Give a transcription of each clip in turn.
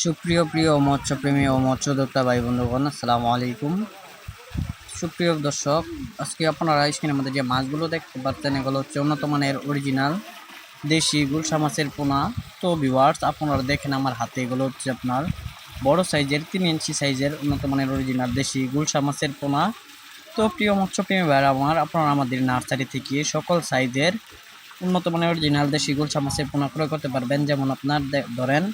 সুপ্রিয়, প্রিয় মৎস্যপ্রেমী ও মৎস্যদত্তা ভাই বন্ধুগণ আসসালামু আলাইকুম। সুপ্রিয় দর্শক, আজকে আপনারা স্ক্রিনের মধ্যে যে মাছগুলো দেখতে পাচ্ছেন, এগুলো হচ্ছে উন্নত মানের অরিজিনাল দেশি গুলশা মাছের পোনা। তো ভিওয়ার্স আপনারা দেখেন আমার হাতে এগুলো হচ্ছে আপনার বড় সাইজের তিন ইঞ্চি সাইজের উন্নত মানের অরিজিনাল দেশি গুলশা মাছের পোনা। তো প্রিয় মৎস্যপ্রেমী ভাইরা আমার, আপনারা আমাদের নার্সারি থেকে সকল সাইজের উন্নত মানের অরিজিনাল দেশি গুলশা মাছের পোনা ক্রয় করতে পারবেন। যেমন আপনার ধরেন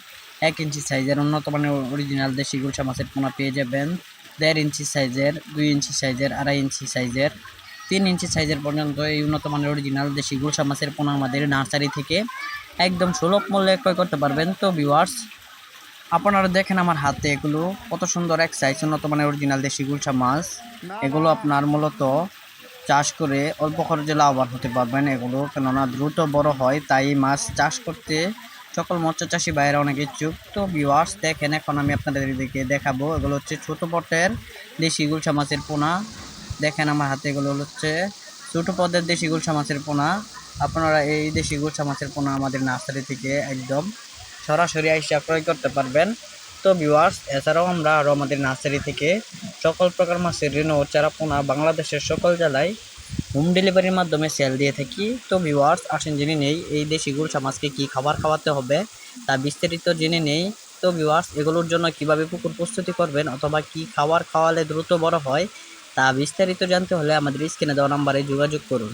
এক ইঞ্চি সাইজের উন্নত মানের অরিজিনাল দেশি গুলশা মাছের পোনা পেয়ে যাবেন। দেড় ইঞ্চি সাইজের, দুই ইঞ্চি সাইজের, আড়াই ইঞ্চি সাইজের। তিন ইঞ্চি সাইজের পর্যন্ত এই উন্নত মানের অরিজিনাল দেশি গুলশা মাছের পোনা আমাদের নার্সারি থেকে একদম সুলভ মূল্যে ক্রয় করতে পারবেন। তো ভিউয়ার্স আপনারা দেখেন আমার হাতে এগুলো, কত সুন্দর এক সাইজ উন্নত মানের অরিজিনাল দেশি গুলশা মাছ। এগুলো আপনার মূলত চাষ করে অল্প খরচে লাভবান হতে পারবেন এগুলো। কেননা দ্রুত বড় হয়, তাই মাছ চাষ করতে সকল মৎস্য চাষি ভাইয়েরা অনেক ইচ্ছুক। তো ভিউয়ার্স দেখেন, এখন আমি আপনাদের দিকে দেখাবো। এগুলো হচ্ছে ছোট পটের দেশি গুলশা মাছের পোনা। দেখেন, আমার হাতে এগুলো হচ্ছে ছোটো পদের দেশি গুলশা মাছের পোনা। আপনারা এই দেশি গুলশা মাছের পোনা আমাদের নার্সারি থেকে একদম সরাসরি আইসা ক্রয় করতে পারবেন। তো ভিউয়ার্স এছাড়াও আমরা আরও আমাদের নার্সারি থেকে সকল প্রকার মাছের ঋণ ও চারা পোনা বাংলাদেশের সকল জেলায় হোম ডেলিভারির মাধ্যমে সেল দিয়ে থাকি। তো ভিউয়ার্স আসেন জেনে নেই, এই দেশি গুলশা মাছকে কী খাবার খাওয়াতে হবে তা বিস্তারিত জেনে নেই। তো ভিউয়ার্স এগুলোর জন্য কীভাবে পুকুর প্রস্তুতি করবেন অথবা কি খাবার খাওয়ালে দ্রুত বড় হয় তা বিস্তারিত জানতে হলে আমাদের স্ক্রিনে দেওয়া নাম্বারে যোগাযোগ করুন।